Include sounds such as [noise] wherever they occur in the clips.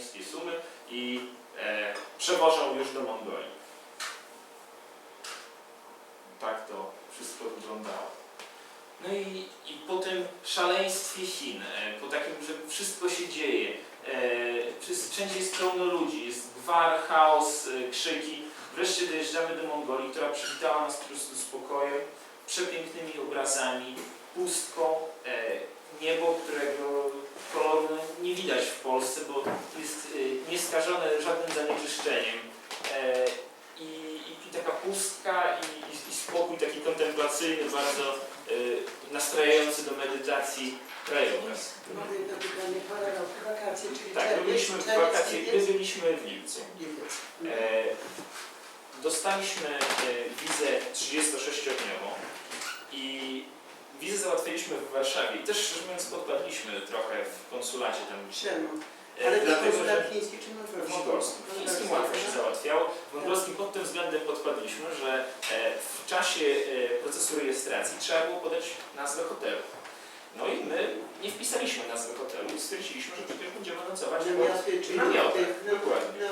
sumy i e, przewożą już do Mongolii. Tak to wszystko wyglądało. No i, i po tym szaleństwie Chin, e, po takim, że wszystko się dzieje, e, wszędzie jest pełno ludzi, jest gwar, chaos, e, krzyki. Wreszcie dojeżdżamy do Mongolii, która przywitała nas po prostu spokojem, przepięknymi obrazami, pustką, e, niebo, którego no, nie widać w Polsce, bo jest e, nieskażone żadnym zanieczyszczeniem. E, i, i, I taka pustka i, i, spokój taki kontemplacyjny, bardzo e, nastrajający do medytacji krajobraz. Mogę jedno pytanie, pora roku, wakacje, czyli Tak, czerwiec, byliśmy w wakacje, byliśmy lipcu. E, dostaliśmy e, wizę 36-dniową i wizę załatwiliśmy w Warszawie i też szczerze mówiąc podpadliśmy trochę w konsulacie tam. Czemu? e, Ale to dlatego, konsulat chiński czy w mongolski? mongolskim. W chińskim łatwo się załatwiało. W mongolskim pod tym względem podpadliśmy, że e, w czasie e, procesu rejestracji trzeba było podać nazwę hotelu. No i my nie wpisaliśmy nazwy hotelu i stwierdziliśmy, że przecież będziemy nocować w no, dokładnie.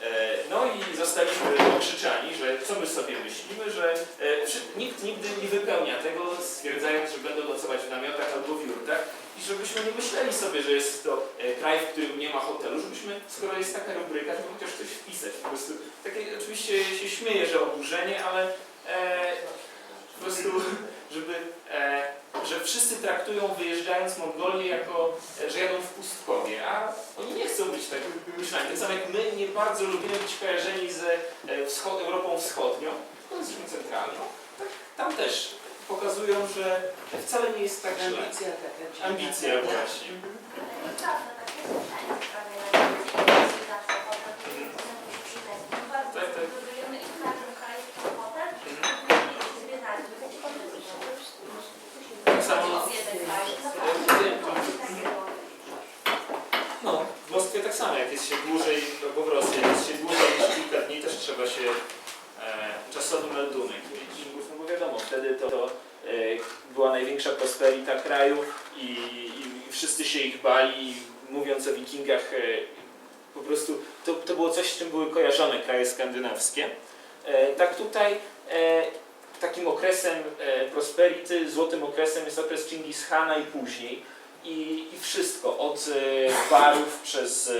No, E, No i zostaliśmy okrzyczani, że co my sobie myślimy, że e, nikt nigdy nie wypełnia tego, stwierdzając, że będą nocować w namiotach albo w jurtach i żebyśmy nie myśleli sobie, że jest to e, kraj, w którym nie ma hotelu, żebyśmy, skoro jest taka rubryka, żeby chociaż coś wpisać. Po prostu takie oczywiście się śmieję, że oburzenie, ale e, po prostu, żeby, e, że wszyscy traktują wyjeżdżając Mongolię jako, e, że jadą w pustkowie, a oni nie chcą być tak myślani. Tak samo jak my nie bardzo lubimy być kojarzeni z e, wschod, Europą Wschodnią, tylko jesteśmy centralną, tak, tam też pokazują, że wcale nie jest tak źle. ambicja taka. dziwna, Ambicja prawda? właśnie. Nieprawda, tak jest wszędzie prawie na jest zawsze hotel, który musi przyjechać. Bardzo Tak, tak. budujemy i w każdym kraju jest hotel, Mhm. i sobie nazwy. Tak samo Jeden kraj, No, w Moskwie tak samo, jak jest się dłużej, albo w Rosji, jak jest się dłużej niż kilka dni, też trzeba się e, czasowy meldunek mieć. No bo wiadomo, wtedy to, to e, była największa prosperita kraju i, i, i wszyscy się ich bali, i mówiąc o wikingach, e, po prostu to, to było coś, z czym były kojarzone kraje skandynawskie. E, tak tutaj e, takim okresem e, prosperity, złotym okresem jest okres Chingis Khana i później i, i wszystko, od barów przez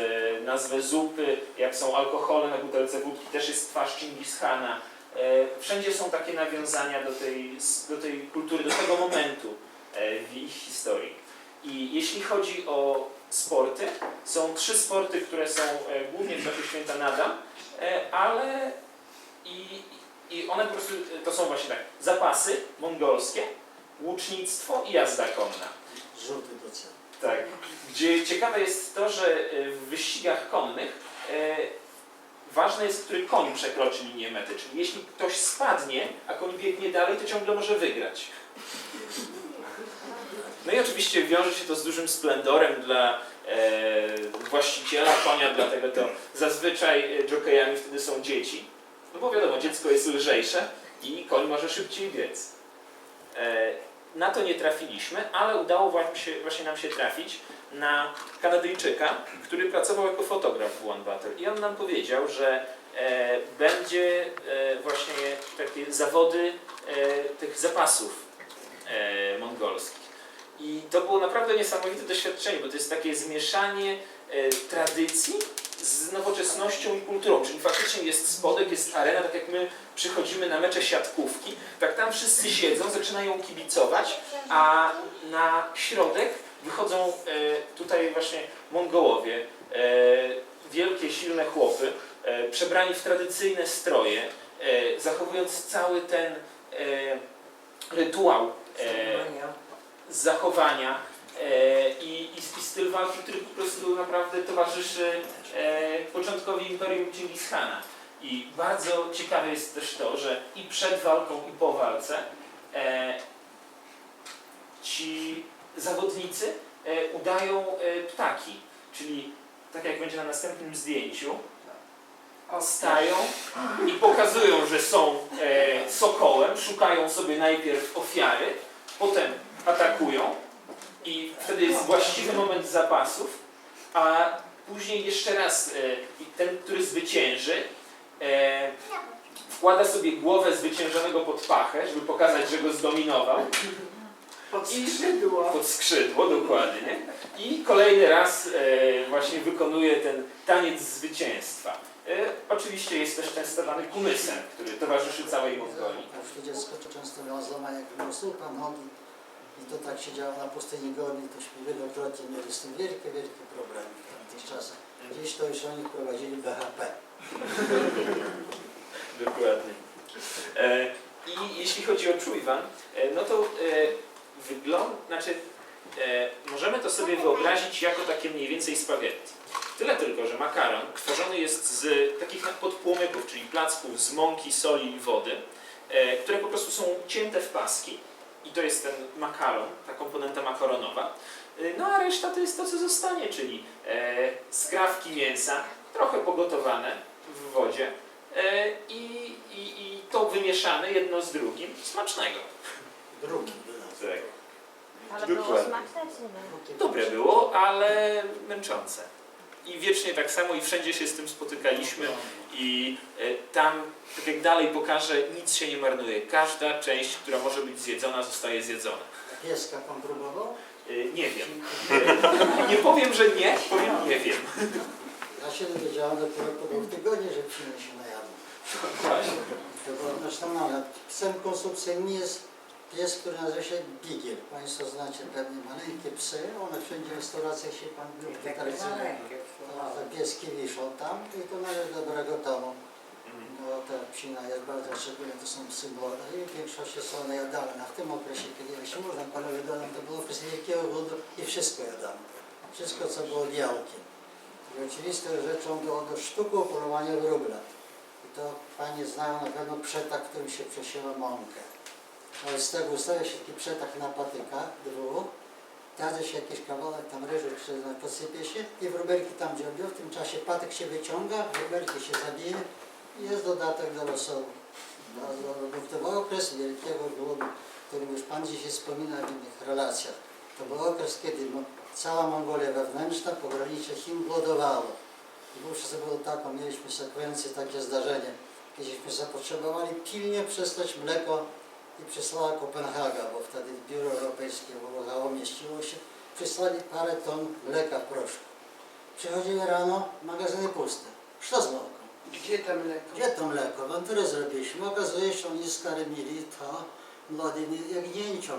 nazwę zupy, jak są alkohole na butelce wódki, też jest twarz Chingis Khana. E, wszędzie są takie nawiązania do tej, do tej kultury, do tego momentu w ich historii. I jeśli chodzi o sporty, są trzy sporty, które są e, głównie w czasie święta Nada, e, ale i, i one po prostu, e, to są właśnie tak, zapasy mongolskie, łucznictwo i jazda konna. Żółty do celu. Tak. Gdzie ciekawe jest to, że w wyścigach konnych ważne jest, który koń przekroczy linię mety. Czyli jeśli ktoś spadnie, a koń biegnie dalej, to ciągle może wygrać. No i oczywiście wiąże się to z dużym splendorem dla e, właściciela konia, dlatego to zazwyczaj e, jokejami wtedy są dzieci. No bo wiadomo, dziecko jest lżejsze i koń może szybciej biec. E, na to nie trafiliśmy, ale udało się, właśnie nam się trafić na Kanadyjczyka, który pracował jako fotograf w One. I on nam powiedział, że e, będzie e, właśnie takie zawody e, tych zapasów e, mongolskich. I to było naprawdę niesamowite doświadczenie, bo to jest takie zmieszanie e, tradycji z nowoczesnością i kulturą. Czyli faktycznie jest spodek, jest arena, tak jak my przychodzimy na mecze siatkówki, tak tam wszyscy siedzą, zaczynają kibicować, a na środek wychodzą e, tutaj właśnie Mongołowie, e, wielkie, silne chłopy, przebrani w tradycyjne stroje, zachowując cały ten rytuał Ceremonia. zachowania e, i, i, i styl walki, który po prostu naprawdę towarzyszy e, początkowi Imperium Khana. I bardzo ciekawe jest też to, że i przed walką, i po walce e, ci zawodnicy udają ptaki, czyli tak jak będzie na następnym zdjęciu, stają i pokazują, że są sokołem, szukają sobie najpierw ofiary, potem atakują i wtedy jest właściwy moment zapasów, a później jeszcze raz e, i ten, który zwycięży, e, wkłada sobie głowę zwyciężonego pod pachę, żeby pokazać, że go zdominował. Pod I- skrzydło. Pod skrzydło, dokładnie. I kolejny raz e, właśnie wykonuje ten taniec zwycięstwa. Oczywiście jest też częstowany kumysem, który towarzyszy całej Mongolii. Dziecko często miało złamanie kręgosłupa, nogi i to tak się działo na pustyni Gobi, tośmy wielokrotnie mieli z tym wielkie, wielkie problemy w tamtych czasach. Dziś to już oni wprowadzili BHP. [laughs] Dokładnie. E, I jeśli chodzi o czujwan, e, no to e, wygląd, znaczy e, możemy to sobie wyobrazić jako takie mniej więcej spaghetti. Tyle tylko, że makaron tworzony jest z takich podpłomyków, czyli placków z mąki, soli i wody, e, które po prostu są cięte w paski. I to jest ten makaron, ta komponenta makaronowa. E, No a reszta to jest to, co zostanie, czyli e, skrawki mięsa, trochę pogotowane w wodzie, E, i, i, i to wymieszane jedno z drugim. Smacznego. Drugi był. Tak. Ale było Dokładnie. smaczne czy nie? Drugi Dobre było, ale męczące. I wiecznie tak samo i wszędzie się z tym spotykaliśmy i e, tam, tak jak dalej pokażę, nic się nie marnuje. Każda część, która może być zjedzona, zostaje zjedzona. Pieska pan próbował? E, nie wiem. E, nie powiem, że nie, powiem nie wiem. Ja się dowiedziałem dopiero po dwóch tygodniach, że psiny się najadł. Właśnie. To było zresztą nawet psem konsumpcyjnym jest pies, który nazywa się Bigiel. Państwo znacie pewnie maleńkie psy, one wszędzie w restauracjach się pan w tradycyjne. Te pieski wiszą tam i to należy do dobrego domu. Mhm. No ta psina jest bardzo szczególnie, to są psy młode i w większości są one jadalne. A w tym okresie, kiedy jeszcze można panowie dodać, to było okres wielkiego głodu i wszystko jadano. Wszystko, co było białkiem. I oczywistą rzeczą było do sztuku polowania wróbla. I to Panie znają na pewno przetak, którym się przesiła mąkę. Ale z tego ustawia się taki przetak na patykach, dwóch, Darzy się jakiś kawałek tam ryżu, posypie się i wróbelki tam dziobią. W tym czasie patyk się wyciąga, wróbelki się zabije i jest dodatek do rosołu. To był okres wielkiego głodu, którym już Pan dzisiaj wspomina w innych relacjach. To był okres, kiedy no, cała Mongolia wewnętrzna, pogranicze Chin głodowało. I wówczas było taką, mieliśmy sekwencję, takie zdarzenie, kiedyśmy zapotrzebowali pilnie przestać mleko i przysłała Kopenhaga, bo wtedy biuro europejskie w Włochało mieściło się, przysłali parę ton mleka w proszku. Przychodziły rano, magazyny puste. Co z mlekiem? Gdzie tam mleko? Gdzie to mleko? Awanturę zrobiliśmy. Okazuje się, oni skarmili to młodymi jagnięciom.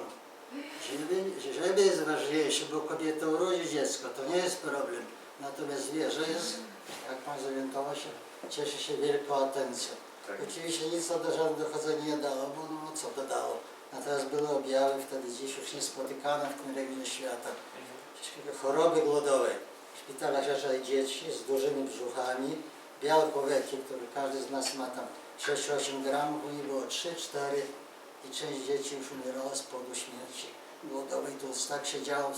Żeby, żeby jest ważniejsze, bo kobieta urodzi dziecko, to nie jest problem. Natomiast zwierzę jest, jak Pan zorientował się, cieszy się wielką atencją. Tak. Oczywiście nic żadnego dochodzenia nie dało, bo no co to dało. Natomiast były objawy wtedy dziś już niespotykane w tym regionie świata. Choroby głodowe. W szpitalach dzieci z dużymi brzuchami, białkowieki, które każdy z nas ma tam 6-8 gramów, u nich było 3-4 i część dzieci już umierała z powodu śmierci głodowej. To tak się działo.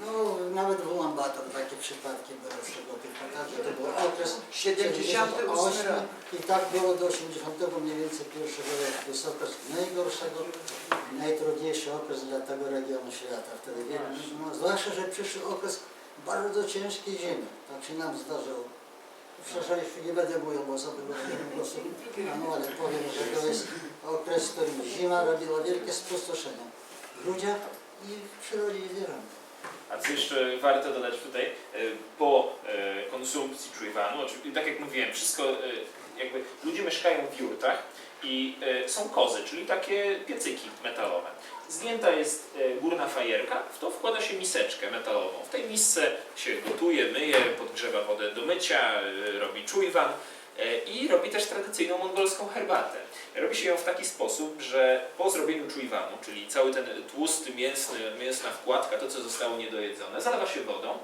No, nawet w Ulaanbaatar takie przypadki były z tego. Także to był okres 78 rok. i tak było do 80 mniej więcej pierwszego roku. To jest okres najgorszego, najtrudniejszy okres dla tego regionu świata. Wtedy wiele, no, zwłaszcza, że przyszły okres bardzo ciężkiej zimy. Tak się nam zdarzyło. Przepraszam, jeśli nie będę mówił, bo sobie prostu, no ale powiem, że to jest okres, w którym zima robiła wielkie spustoszenia w ludziach i w przyrodzie i zwierzętach. A co jeszcze warto dodać tutaj, e, po e, konsumpcji czujwanu, tak jak mówiłem, wszystko e, jakby ludzie mieszkają w jurtach i są kozy, czyli takie piecyki metalowe. Zdjęta jest górna fajerka, w to wkłada się miseczkę metalową. W tej misce się gotuje, myje, podgrzewa wodę do mycia, robi czujwan i robi też tradycyjną mongolską herbatę. Robi się ją w taki sposób, że po zrobieniu czujwanu, czyli cały ten tłusty, mięsny, mięsna wkładka, to co zostało niedojedzone, zalewa się wodą,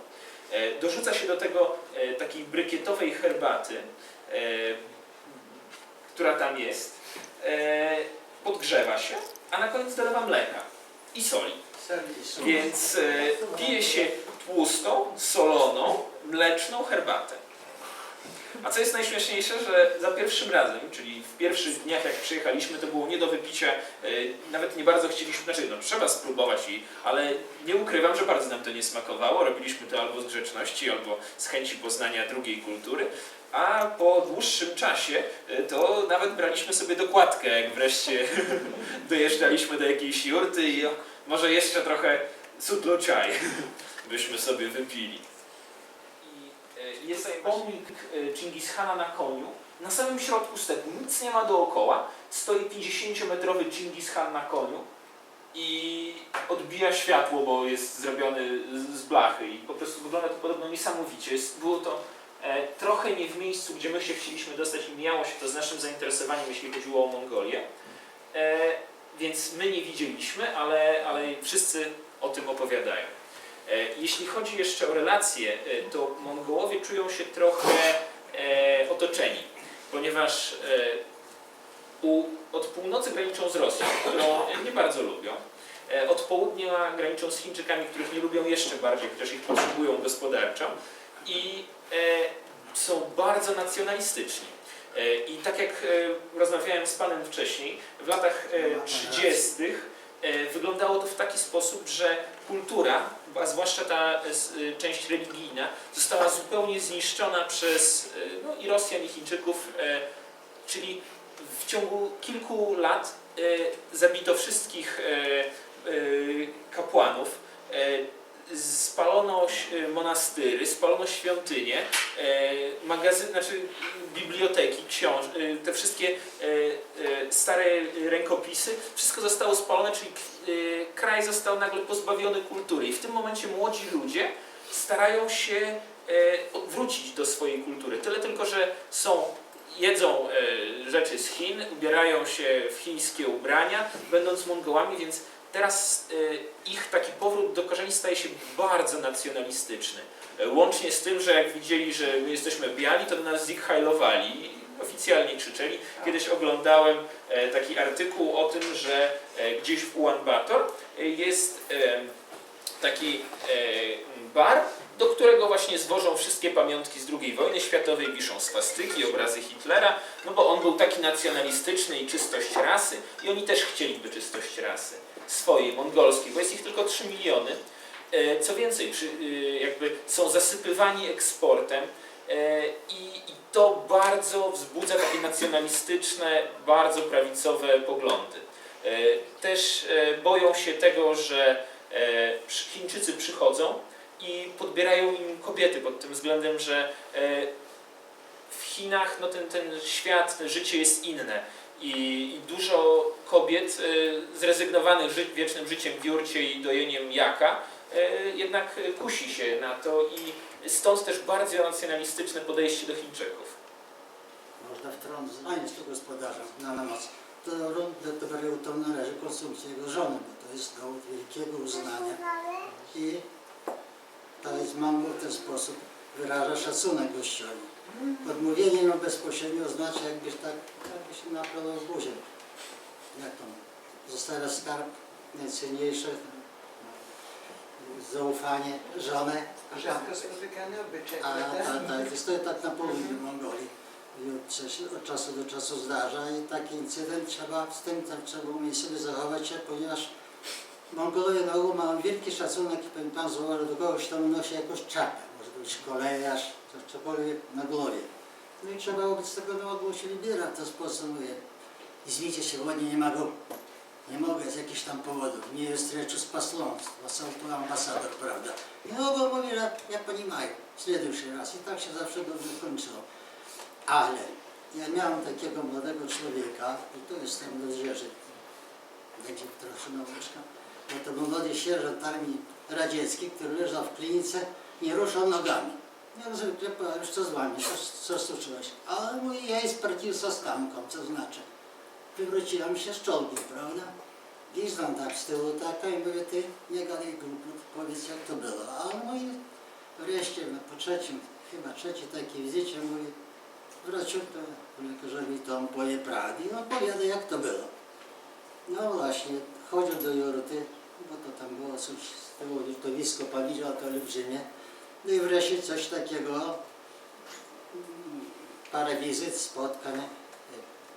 e, dorzuca się do tego e, takiej brykietowej herbaty, e, która tam jest, e, podgrzewa się, a na koniec dolewa mleka i soli. Więc e, pije się tłustą, soloną, mleczną herbatę. A co jest najśmieszniejsze, że za pierwszym razem, czyli w pierwszych dniach jak przyjechaliśmy, to było nie do wypicia, e, nawet nie bardzo chcieliśmy, znaczy no trzeba spróbować jej, ale nie ukrywam, że bardzo nam to nie smakowało, robiliśmy to albo z grzeczności, albo z chęci poznania drugiej kultury, a po dłuższym czasie e, to nawet braliśmy sobie dokładkę, jak wreszcie [laughs] dojeżdżaliśmy do jakiejś jurty i może jeszcze trochę czaj [laughs] byśmy sobie wypili. E, jest pomnik e, Chingishana na koniu. Na samym środku stepu nic nie ma dookoła. Stoi 50-metrowy Chingis na koniu i odbija światło, bo jest zrobiony z- blachy i po prostu wygląda to podobno niesamowicie. Było to e, trochę nie w miejscu, gdzie my się chcieliśmy dostać i mijało się to z naszym zainteresowaniem, jeśli chodziło o Mongolię. E, więc my nie widzieliśmy, ale, ale wszyscy o tym opowiadają. E, Jeśli chodzi jeszcze o relacje, e, to Mongołowie czują się trochę e, otoczeni, ponieważ od północy graniczą z Rosją, którą nie bardzo lubią. Od południa graniczą z Chińczykami, których nie lubią jeszcze bardziej, chociaż ich potrzebują gospodarczo. I są bardzo nacjonalistyczni. I tak jak rozmawiałem z Panem wcześniej, w latach e, 30. e, wyglądało to w taki sposób, że kultura, a zwłaszcza ta e, e, część religijna, została zupełnie zniszczona przez no, i Rosjan, i Chińczyków, czyli w ciągu kilku lat zabito wszystkich kapłanów, spalono e, monastyry, spalono świątynie, e, magazyn, znaczy biblioteki, książ, e, te wszystkie stare rękopisy, wszystko zostało spalone, czyli kraj został nagle pozbawiony kultury. I w tym momencie młodzi ludzie starają się wrócić do swojej kultury. Tyle tylko, że są jedzą rzeczy z Chin, ubierają się w chińskie ubrania, będąc Mongołami, więc teraz e, ich taki powrót do korzeni staje się bardzo nacjonalistyczny. E, Łącznie z tym, że jak widzieli, że my jesteśmy biali, to do nas zikhajlowali i oficjalnie krzyczeli. Kiedyś oglądałem e, taki artykuł o tym, że e, gdzieś w Ulaanbaatar jest taki bar, do którego właśnie zwożą wszystkie pamiątki z II wojny światowej, wiszą swastyki, obrazy Hitlera, no bo on był taki nacjonalistyczny i czystość rasy i oni też chcieliby czystość rasy swojej, mongolskiej, bo jest ich tylko 3 miliony. E, Co więcej, e, jakby są zasypywani eksportem e, i, i to bardzo wzbudza takie nacjonalistyczne, bardzo prawicowe poglądy. Też boją się tego, że Chińczycy przychodzą i podbierają im kobiety pod tym względem, że e, w Chinach no ten, ten świat, to życie jest inne i, i dużo kobiet e, zrezygnowanych ży, wiecznym życiem w i dojeniem jaka e, jednak kusi się na to i stąd też bardzo nacjonalistyczne podejście do Chińczyków. Można wtrącić państwo gospodarza na namoc. To, do to należy konsumpcja jego żony, bo to jest dowód wielkiego uznania. I to jest Mongo w ten sposób wyraża szacunek gościowi. Odmówienie no bezpośrednio oznacza jakbyś tak, jakby się w buzię. Jak to? Zostawia skarb najcenniejsze, zaufanie, żonę. Rzadko spotykany obyczaj, A, a tak, jest to tak na południu Mongolii. I od, czas- od czasu do czasu zdarza i taki incydent trzeba, z tym tam trzeba umieć sobie zachować się, ponieważ Mongolowie na ogół mają wielki szacunek i powiem Pan zauważył do kogoś, kto nosi jakąś czapę, może być kolejarz, coś cokolwiek na głowie. No i trzeba wobec tego na ogół się wybiera w ten sposób, mówię, извините, сегодня не могу. Nie mogę z jakichś tam powodów. Nie встречу z посланством, są tu ambasador, prawda? I no bo mówi, że ja понимаю, следующий raz. I tak się zawsze dobrze kończyło. Ale ja miałem takiego młodego człowieka, i to jest tam do zwierzę, będzie trochę nauczka, bo to był młody sierżant armii radzieckiej, który leżał w klinice, nie ruszał nogami. Ja zwykle już co z wami, co, co stoczyłeś? A mój ja sprawdził со stanką, co znaczy. Wywróciłam się z czołgu, prawda? Gizlam tak z tyłu taka i mówię, ty nie gadaj głupot, powiedz jak to było. A mój wreszcie no, po trzecim, chyba trzeciej takiej wizycie mówi, wraciutko lekarzowi tam poje no, opowiada jak to było. No właśnie, chodził do Juroty, bo to tam było coś z tyłu, litowisko powiedział to olbrzymie. No i wreszcie coś takiego parę wizyt, spotkań,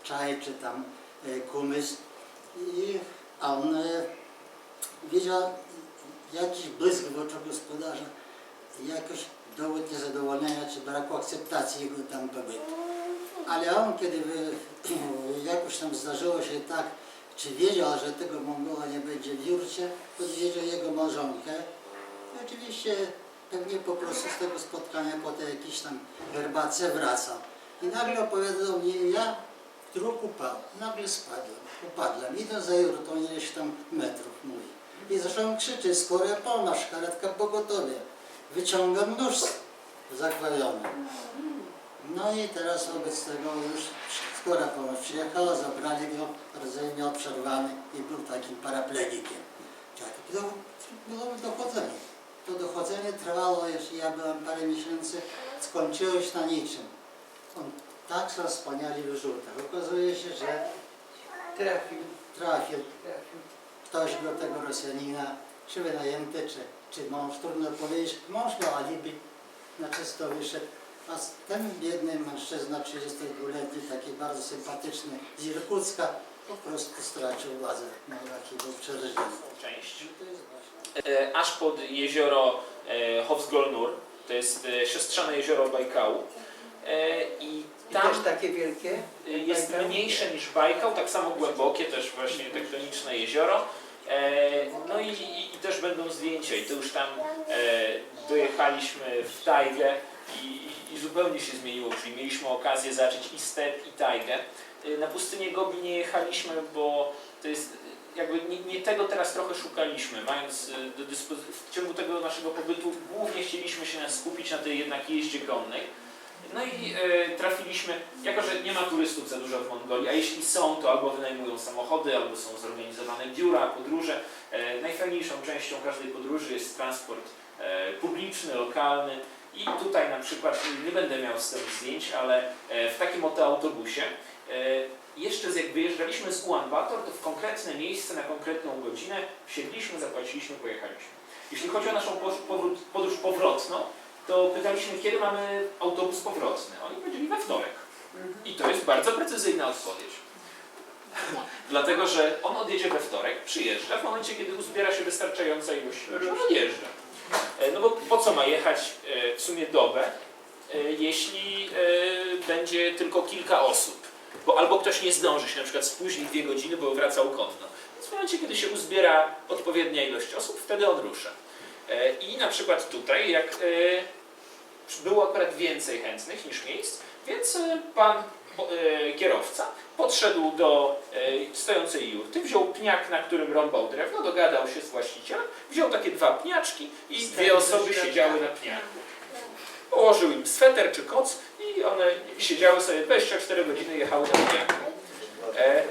czaj czy tam e, kumys. I on e, widział jakiś błysk w oczu gospodarza, jakoś dowód niezadowolenia czy braku akceptacji jego tam pobytu. Ale on, kiedy [clears throat] jakoś tam zdarzyło się tak, czy wiedział, że tego Mongoła nie będzie w Jurcie, odwiedził jego małżonkę. I oczywiście pewnie po prostu z tego spotkania po tej jakiejś tam herbatce wracał. I nagle opowiadał mi, ja wdruk upał, nagle spadłem, upadłem, idąc za Jurtą ileś tam metrów, mówi. I zacząłem krzyczeć, skoro pommasz, karetka pogotowie. Wyciągam nóż zakrwawiony. No i teraz wobec tego już skora pomoc przyjechała, zabrali go, rodzaj miał przerwany i był takim paraplegikiem. Tak, to było dochodzenie. To dochodzenie trwało jeszcze, ja byłem parę miesięcy, skończyło się na niczym. On tak są wspaniali w rzutach. Okazuje się, że Trafił, trafił trafił. ktoś do tego Rosjanina, czy wynajęty, czy, czy mąż, trudno powiedzieć. Mąż miał alibi, na czysto wyszedł. A ten biedny mężczyzna, 32-letni, taki bardzo sympatyczny z Irkucka, po prostu stracił władzę. No taki był przerażony. Część. E, aż pod jezioro e, Hovsgolnur, to jest e, siostrzane jezioro Bajkału. E, I I tam też takie wielkie. e, jest Bajkał? mniejsze niż Bajkał, tak samo głębokie, też właśnie tektoniczne jezioro. E, no i, i, i też będą zdjęcia i to już tam e, dojechaliśmy w tajgę i, i, zupełnie się zmieniło, czyli mieliśmy okazję zacząć i step i tajgę. E, na pustynię Gobi nie jechaliśmy, bo to jest e, jakby nie, nie tego teraz trochę szukaliśmy, mając e, do dyspozycji, w ciągu tego naszego pobytu głównie chcieliśmy się skupić na tej jednak jeździe konnej. No i e, trafiliśmy, jako że nie ma turystów za dużo w Mongolii, a jeśli są, to albo wynajmują samochody, albo są zorganizowane biura, podróże. E, najfajniejszą częścią każdej podróży jest transport e, publiczny, lokalny. I tutaj na przykład, nie będę miał z tym zdjęć, ale e, w takim oto autobusie, e, jeszcze jak wyjeżdżaliśmy z Ulan Bator, to w konkretne miejsce, na konkretną godzinę wsiedliśmy, zapłaciliśmy, pojechaliśmy. Jeśli chodzi o naszą podróż powrotną, to pytaliśmy, kiedy mamy autobus powrotny. Oni powiedzieli we wtorek. I to jest bardzo precyzyjna odpowiedź. [laughs] Dlatego, że on odjedzie we wtorek, przyjeżdża w momencie, kiedy uzbiera się wystarczająca ilość ludzi, on odjeżdża. E, No bo po co ma jechać e, w sumie dobę, e, jeśli będzie tylko kilka osób? Bo albo ktoś nie zdąży się na przykład spóźni dwie godziny, bo wracał konno. Więc w momencie, kiedy się uzbiera odpowiednia ilość osób, wtedy on rusza. I na przykład tutaj, jak było akurat więcej chętnych niż miejsc, więc pan kierowca podszedł do e, stojącej jurty, wziął pniak, na którym rąbał drewno, dogadał się z właścicielem, wziął takie dwa pniaczki i dwie osoby siedziały na pniaku. Położył im sweter czy koc i one siedziały sobie 24 godziny jechały na pniaku. E,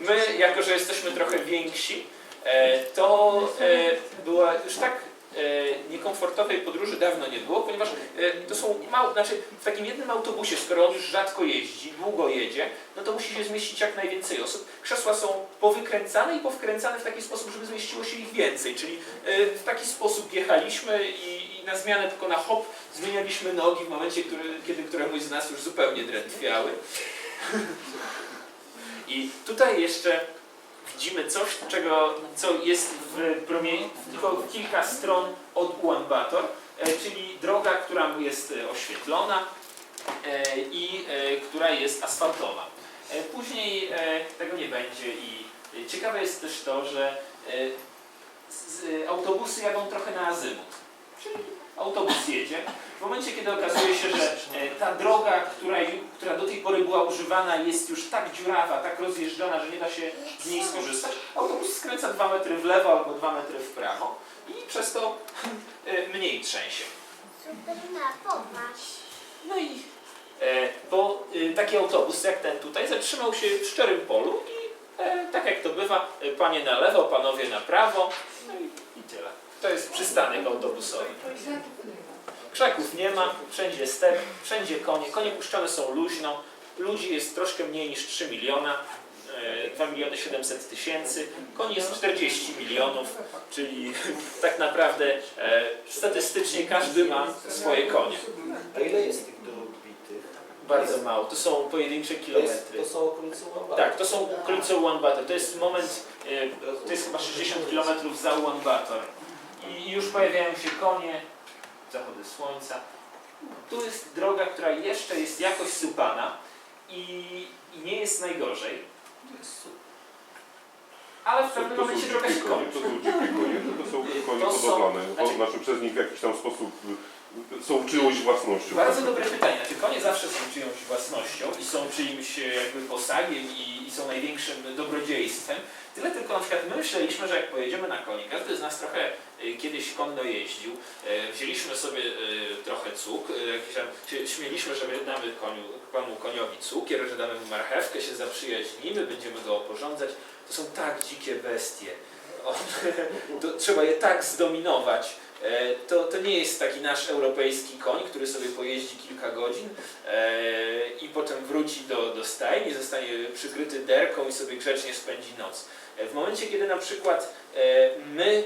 My, jako że jesteśmy trochę więksi, e, to e, była już tak e, niekomfortowej podróży dawno nie było, ponieważ e, to są mał, znaczy w takim jednym autobusie, skoro on już rzadko jeździ, długo jedzie, no to musi się zmieścić jak najwięcej osób. Krzesła są powykręcane i powkręcane w taki sposób, żeby zmieściło się ich więcej, czyli e, w taki sposób jechaliśmy i, i na zmianę tylko na hop zmienialiśmy nogi w momencie, który, kiedy któremuś z nas już zupełnie drętwiały. [laughs] I tutaj jeszcze widzimy coś, czego, co jest w promieniu, tylko kilka stron od Ulan Bator, e, czyli droga, która jest e, oświetlona e, i która jest asfaltowa. Później tego nie będzie i ciekawe jest też to, że autobusy jadą trochę na azymut. Czyli autobus jedzie. W momencie, kiedy okazuje się, że e, ta droga, która, która do tej pory była używana, jest już tak dziurawa, tak rozjeżdżona, że nie da się z niej skorzystać, autobus skręca 2 metry w lewo albo 2 metry w prawo i przez to [laughs] e, mniej trzęsie. No i e, bo taki autobus jak ten tutaj zatrzymał się w szczerym polu i tak jak to bywa, panie na lewo, panowie na prawo, no i, i tyle. To jest przystanek autobusowy. Krzaków nie ma, wszędzie step, wszędzie konie. Konie puszczone są luźno. Ludzi jest troszkę mniej niż 3 miliona, e, 2 miliony 700 tysięcy. Koni jest 40 milionów, czyli [laughs] tak naprawdę e, statystycznie każdy ma swoje konie. A ile jest tych dróg bitych? bardzo mało. To są pojedyncze kilometry. to są okolice Łambata. Tak, to są okolice Ulaanbaatar. To jest moment, e, to jest chyba 60 km za Ulaanbaatar. I już pojawiają się konie, zachody słońca. Tu jest droga, która jeszcze jest jakoś sypana i, i nie jest najgorzej. Ale w To, pewnym są momencie droga się kończy. to są dzikie konie, to są konie To są- [laughs] hodowlane? To znaczy- znaczy przez nich w jakiś tam sposób są czyjąś własnością. Bardzo dobre pytanie. Znaczy konie zawsze są czyjąś własnością i są czyimś e, jakby posagiem i, i są największym dobrodziejstwem. Tyle tylko na przykład my myśleliśmy, że jak pojedziemy na koni, każdy z nas trochę e, kiedyś konno jeździł, e, wzięliśmy sobie trochę cuk, jakiś tam, śmieliśmy, że damy koniu, panu koniowi cukier, że damy mu marchewkę, się zaprzyjaźnimy, będziemy go oporządzać. To są tak dzikie bestie. [laughs] To trzeba je tak zdominować. E, To, to nie jest taki nasz europejski koń, który sobie pojeździ kilka godzin e, i potem wróci do, do stajni, zostanie przykryty derką i sobie grzecznie spędzi noc. E, W momencie, kiedy na przykład my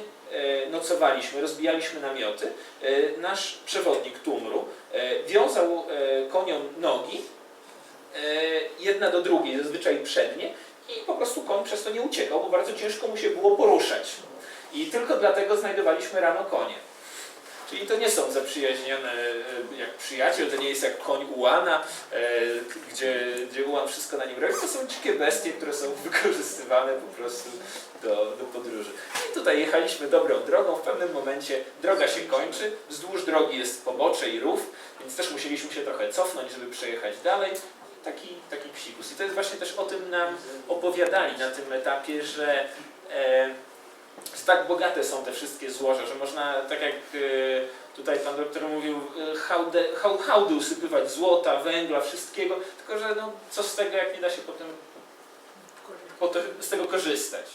nocowaliśmy, rozbijaliśmy namioty, nasz przewodnik Tumru wiązał koniom nogi jedna do drugiej, zazwyczaj przednie i po prostu koń przez to nie uciekał, bo bardzo ciężko mu się było poruszać. I tylko dlatego znajdowaliśmy rano konie. Czyli to nie są zaprzyjaźnione e, jak przyjaciel, to nie jest jak koń Ułana, e, gdzie, gdzie Ułan wszystko na nim robi. To są dzikie bestie, które są [laughs] wykorzystywane po prostu do, do podróży. I tutaj jechaliśmy dobrą drogą, w pewnym momencie droga się kończy, wzdłuż drogi jest pobocze i rów, więc też musieliśmy się trochę cofnąć, żeby przejechać dalej. Taki, taki psikus. I to jest właśnie też o tym nam opowiadali na tym etapie, że e, tak bogate są te wszystkie złoża, że można, tak jak e, tutaj pan doktor mówił, e, hałdę, hał, hałdy usypywać złota, węgla, wszystkiego, tylko że no, co z tego, jak nie da się potem, potem z tego korzystać.